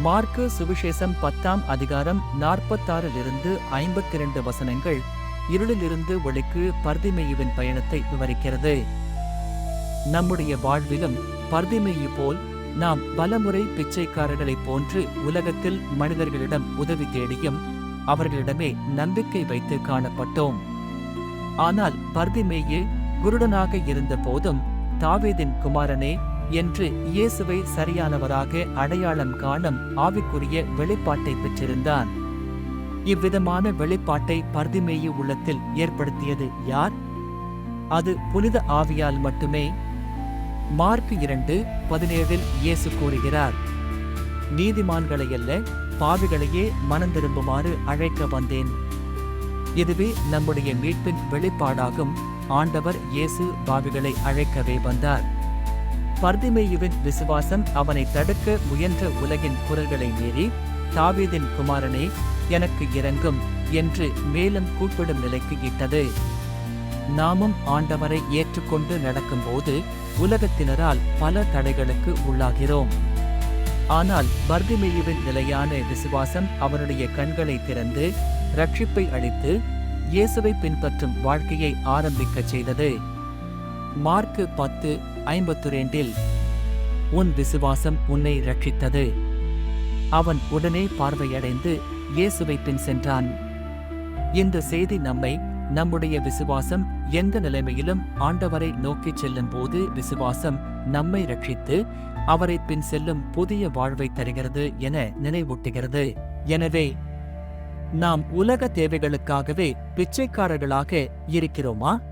Mark சுவிசேஷம் பத்தாம் அதிகாரம் நாற்பத்தாறிலிருந்து ஐம்பத்தி இரண்டு வசனங்கள் இருளிலிருந்து ஒளிக்கு பர்திமேயுவின் பயணத்தை விவரிக்கிறது. நம்முடைய வாழ்விலும் பர்திமேயு போல் நாம் பலமுறை பிச்சைக்காரர்களைப் போன்று உலகத்தில் மனிதர்களிடம் உதவி தேடியும் அவர்களிடமே நம்பிக்கை வைத்து காணப்பட்டோம். ஆனால் பர்திமேயு குருடனாக இருந்த போதும் தாவேதின் குமாரனே என்று இயேசுவை சரியானவராக அடையாளம் காணும் ஆவிக்குரிய வெளிப்பாட்டை பெற்றிருந்தான். இவ்விதமான வெளிப்பாட்டை பர்திமேயு உள்ளத்தில் ஏற்படுத்தியது யார்? அது புனித ஆவியால் மட்டுமே. மார்க் இரண்டு பதினேழில் இயேசு கூறுகிறார் நீதிமான்களை அல்ல பாவிகளையே மனம் திரும்புமாறு அழைக்க வந்தேன். இதுவே நம்முடைய மீட்பின் வெளிப்பாடாகும். ஆண்டவர் இயேசு பாவிகளை அழைக்கவே வந்தார். பர்திமேயுவின் விசுவாசம் அவனை தடுக்க முயன்ற உலகின் குரல்களை மீறி தாவீதின் குமாரனே எனக்கு இறங்கும் என்று மேலும் கூப்பிடும் நிலைக்கு இட்டது. நாமும் ஆண்டவரை ஏற்றுக்கொண்டு நடக்கும்போது உலகத்தினரால் பல தடைகளுக்கு உள்ளாகிறோம். ஆனால் பர்திமேயுவின் நிலையான விசுவாசம் அவனுடைய கண்களை திறந்து ரட்சிப்பை அளித்து இயேசுவை பின்பற்றும் வாழ்க்கையை ஆரம்பிக்கச் செய்தது. மார்க்கு பத்து ஐம்பத்து ரெண்டில் உன் விசுவாசம் உன்னை ரட்சித்தது அவன் உடனே பார்வையடைந்து இயேசுவை பின் சென்றான். இந்த செய்தி நம்மை நம்முடைய விசுவாசம் எந்த நிலைமையிலும் ஆண்டவரை நோக்கிச் செல்லும் போது விசுவாசம் நம்மை ரட்சித்து அவரை பின் செல்லும் புதிய வாழ்வை தருகிறது என நினைவூட்டுகிறது. எனவே நாம் உலக தேவைகளுக்காகவே பிச்சைக்காரர்களாக இருக்கிறோமா?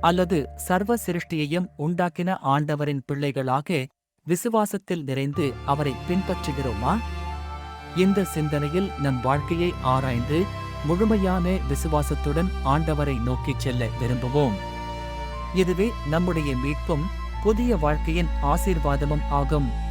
அல்லது சர்வ சிருஷ்டியையும் உண்டாக்கின ஆண்டவரின் பிள்ளைகளாக விசுவாசத்தில் நிறைந்து அவரை பின்பற்றுகிறோமா? இந்த சிந்தனையில் நம் வாழ்க்கையை ஆராய்ந்து முழுமையான விசுவாசத்துடன் ஆண்டவரை நோக்கிச் செல்ல விரும்புவோம். இதுவே நம்முடைய மீட்பும் புதிய வாழ்க்கையின் ஆசீர்வாதமும் ஆகும்.